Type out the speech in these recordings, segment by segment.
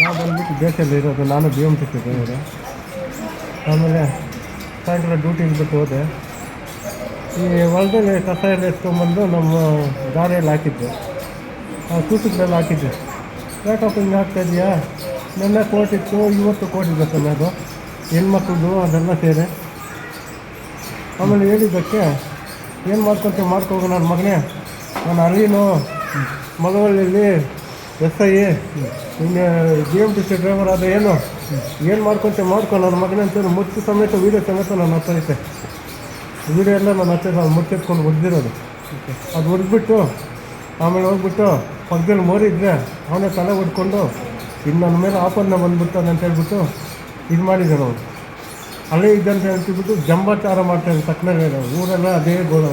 ನಾನು ಬಂದ್ಬಿಟ್ಟು ದೇಶದಲ್ಲಿ ಇರೋದು, ನಾನು ಬಿ ಎಂ ಸಿಕ್ಕಿದ್ದೆ ಇವರು ಆಮೇಲೆ ಸಾಯಂಕಾಲ ಡ್ಯೂಟಿ ಇಲ್ಬಿಟ್ಟು ಹೋದೆ. ಈ ಹೊಲದಲ್ಲಿ ಕಸ ಎಲ್ಲ ಎತ್ಕೊಂಡ್ಬಂದು ನಮ್ಮ ದಾರಿಯಲ್ಲಿ ಹಾಕಿದ್ದೆ. ಆ ತೂತುಗಳೆಲ್ಲ ಹಾಕಿದ್ದೆ. ಯಾಕಪ್ಪ ಹಿಂಗೆ ಇದೆಯಾ? ನೆನ್ನೆ ಕೋಟಿತ್ತು ಇವತ್ತು ಕೋಟಿದ್ದೆ ಸರ್ ಅದು. ಹೆಣ್ಮಕ್ಳದ್ದು, ಅದೆಲ್ಲ ಸೇರಿ. ಆಮೇಲೆ ಹೇಳಿದ್ದಕ್ಕೆ, ಏನು ಮಾಡ್ಕೊಂತೀವಿ ಮಾಡ್ಕೋಗೋ ನನ್ನ ಮಗನೇ. ನಾನು ಅಲ್ಲಿನು ಮಗವಳ್ಳಿಲಿ ಎಸ್ ಐ ಇನ್ನು G M T C driver ಆದ ಏನು ಏನು ಮಾಡ್ಕೊಂತ ಮಾಡ್ಕೊ, ನನ್ನ ಮಗನಂತೂ ಮುಚ್ಚು ಸಮೇತ ವೀಡಿಯೋ ಸಮೇತ ನನ್ನ ಹತ್ರ ಐತೆ. ವೀಡಿಯೋ ಎಲ್ಲ ನನ್ನ ಹತ್ರ ನಾನು ಮುಚ್ಚೆತ್ಕೊಂಡು ಹೊಡೆದಿರೋದು ಅದು ಹೊಡೆದ್ಬಿಟ್ಟು ಆಮೇಲೆ ಹೋಗ್ಬಿಟ್ಟು ಪಕ್ಕದಲ್ಲಿ ಮೋರಿದ್ರೆ ಅವನೇ ತಲೆ ಹೊಡ್ಕೊಂಡು ಇನ್ನು ನನ್ನ ಮೇಲೆ ಆಫರ್ನ ಬಂದುಬಿಡ್ತಾನೆ ಅಂತ ಹೇಳ್ಬಿಟ್ಟು ಇದು ಮಾಡಿದ್ದಾನೆ ಅವನು ಅಲ್ಲೇ ಇದ್ದಂತ ಹೇಳ್ತಿಬಿಟ್ಟು ಜಂಬಾಚಾರ ಮಾಡ್ತಾರೆ ತಕ್ಕನಾಗ ಊರೆಲ್ಲ ಅದೇ ಗೋಳ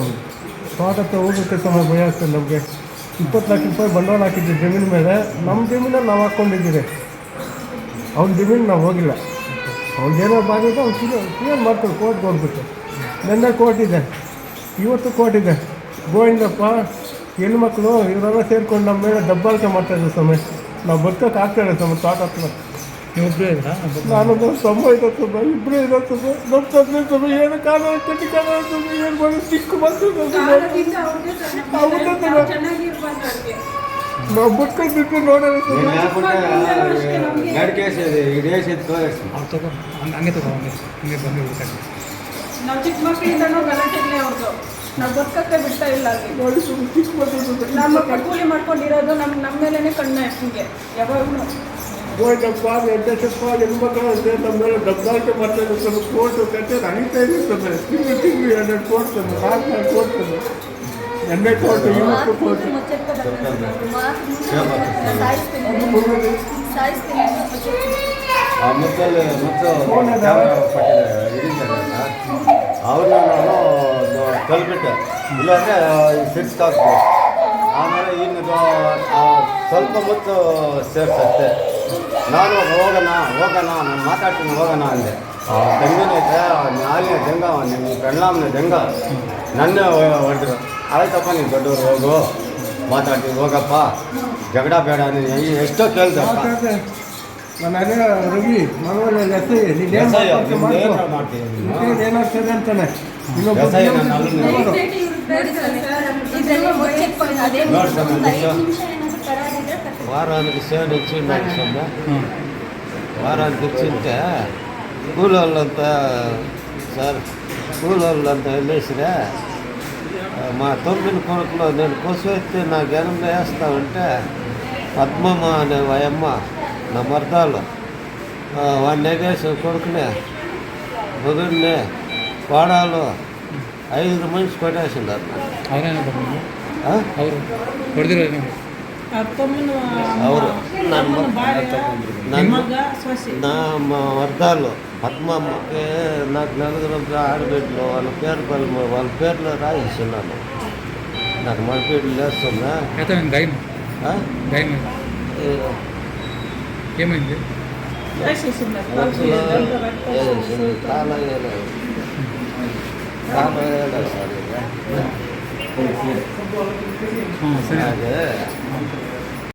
ತೋಟಕ್ಕೆ ಹೋಗುತ್ತೆ ಸಮಯ ಭಯ ಆಗ್ತದೆ ನಮಗೆ. ಇಪ್ಪತ್ತು ಲಕ್ಷ ರೂಪಾಯಿ ಬಂಡವಾಳ ಹಾಕಿದ್ವಿ ಜಮೀನು ಮೇಲೆ. ನಮ್ಮ ಜಮೀನಲ್ಲಿ ನಾವು ಹಾಕ್ಕೊಂಡಿದ್ದೀರಿ ಅವ್ನ ಜಮೀನು ನಾವು ಹೋಗಿಲ್ಲ. ಅವ್ನಿಗೇನೋ ಬಾಧ್ಯತೆ ಅವ್ನು ಕ್ಲಿಯರ್ ಕ್ಲಿಯರ್ ಮಾಡ್ತಾರೆ ಕೋರ್ಟ್ ಹೋಗ್ಬಿಟ್ಟು ನಿನ್ನೆ ಕೋರ್ಟ್ ಇದೆ. ಇವತ್ತು ಕೋರ್ಟ್ ಇದೆ. ಗೋವಿಂದಪ್ಪ, ಹೆಣ್ಮಕ್ಳು, ಇವರೆಲ್ಲ ಸೇರ್ಕೊಂಡು ನಮ್ಮ ಮೇಲೆ ದಬ್ಬಾಳಿಕೆ ಮಾಡ್ತಾಯಿದ್ರು ಸ್ವಾಮಿ. ನಾವು ಬದುಕೋಕೆ ಆಗ್ತಾಯಿಲ್ಲ ಸ್ವಾಮಿ ತೋಟ ಹತ್ರ ನೀವಿಬ್ಬರೇ ಇದ್ದೀರಾ? ನಾನು ತಮ್ಮ ಇರೋದು ಇಬ್ಬರೇ ಇರೋದು. ನಮ್ಮ ತಂದೆ ಸಮಯ ಏನು ಕಾಲ ಕಟ್ಟಿ ಕಾಲ ಏನು ಮಾಡಿ? ಚಿಕ್ಕ ಬಂತು ಕಾರಣದಿಂದ ನಾವು ಬದುಕೊಂಡಿದ್ದು ನೋಡೋಣ ಹಂಗೆ ಹಂಗೆ ತಗೋ ಹಂಗೆ ಹಂಗೆ ಬಂದು ನಾವು ಚಿಕ್ಕ ಮಕ್ಕಳಿಂದನೂ ಗಲಾಟೆಗಳೇ ಅವ್ರದ್ದು ನಾವು ಬದುಕಕ್ಕೆ ಬಿಡ್ತಾ ಇಲ್ಲ ಅಲ್ಲಿ ನೋಡಿ ಸುಮ್ಮನೆ ಚಿಕ್ಕ ಬಂದು ನಮ್ಮ ಕೂಲಿ ಮಾಡ್ಕೊಂಡಿರೋದು ನಮ್ಮ ನಮ್ಮ ಮೇಲೆ ಕಣ್ಣು ಹಿಂಗೆ ಯಾವಾಗಲೂ. ಗೋವಿಂದಪ್ಪ ವೆಂಕಟೇಶಪ್ಪ ಹೆಣ್ಮಕ್ಳು ಅಂದರೆ ನಮ್ಮ ಮೇಲೆ ದಬ್ಬಾಳಿಕೆ ಮಾಡ್ತಾ ಇದ್ರು ಸ್ವಲ್ಪ ಕೋರ್ಟು ಕಟ್ಟೆ ನಡೀತಾ ತಿಂಗಳು ತಿಂಗಳು ಎರಡೆರಡು ಕೋರ್ಟ್ ತಂದು ನಾಲ್ಕು ನಾಲ್ಕು ಕೋರ್ಟ್ ತಂದು ಎಣ್ಣೆ ಕೋರ್ಟ್ ಇವತ್ತು ಕೋರ್ಟ್ ಮುತ್ತು ಅವ್ರನ್ನ ನಾನು ಕಲ್ಬಿಟ್ಟೆ ಇಲ್ಲಾಂದರೆ ಸಿಕ್ಸ್ ಹಾಕ್ಬೋದು ಆಮೇಲೆ ಇನ್ನು ಆ ಸ್ವಲ್ಪ ಮತ್ತು ಸೇರ್ಸತ್ತೆ ನಾನು ಹೋಗೋಣ ಹೋಗೋಣ ನಾನು ಮಾತಾಡ್ತೀನಿ ಹೋಗೋಣ ಅಂದೆ. ತೆಂಗಿನ ಐತೆ ನಾಲಿನ ಜಂಗ ನಿಮ್ಮ ಕಣ್ಣಾಮನ ಜಂಗ ನನ್ನೇ ಹೊಡೆದ್ರು. ಆಯ್ತಪ್ಪ ನೀನು ದೊಡ್ಡವ್ರು ಹೋಗು. ಮಾತಾಡ್ತೀನಿ ಹೋಗಪ್ಪ. ಜಗಳ ಬೇಡ ನೀನು ಎಷ್ಟೋ ಕೇಳ್ದಪ್ಪ. ರವಿ? ನಿನ್ಗೆ ಏನಾಗ್ತದೆ ಅಂತಾನೆ. ಇನ್ನೊಬ್ಬ వారానికి సేవలు ఇచ్చి నాకు సమ్మ. వారానికి ఇచ్చింటే కూలోళ్ళంతా సార్ కూలోళ్ళంతా వెళ్ళేసిరా. మా తొమ్మిది కొడుకులో నేను కోసమైతే నా గనంలో వేస్తా ఉంటే పద్మమ్మ అనే వయమ్మ నా మర్దాలు వాడిని ఎగేసిన కొడుకునే బుధుడినే పాడాలు ఐదు మనిషి కొట్టేసిండారు ಅವರು ಹೊಡೆದಿರೋ ನೀವು ಅವರು ನನ್ನ ನನ್ನ ಮಗ ಸೊಸೆ నా మా వర్గాలు పద్మమ్మకి నాకు నలుగురు ఆడబిడ్డలు వాళ్ళ పేరు పలు వాళ్ళ పేర్లు రాయిస్తున్నాను నాకు మన పేర్లు లేస్తున్నా అయితే నేను గాయం ఆ? గాయం ఈ ఏమైంది వరుసలో వేసేసింది. కాలం వేయలేదు కాలం వేయలేదు సార్ ఇది. ಹಾಂ ಸರಿ అదే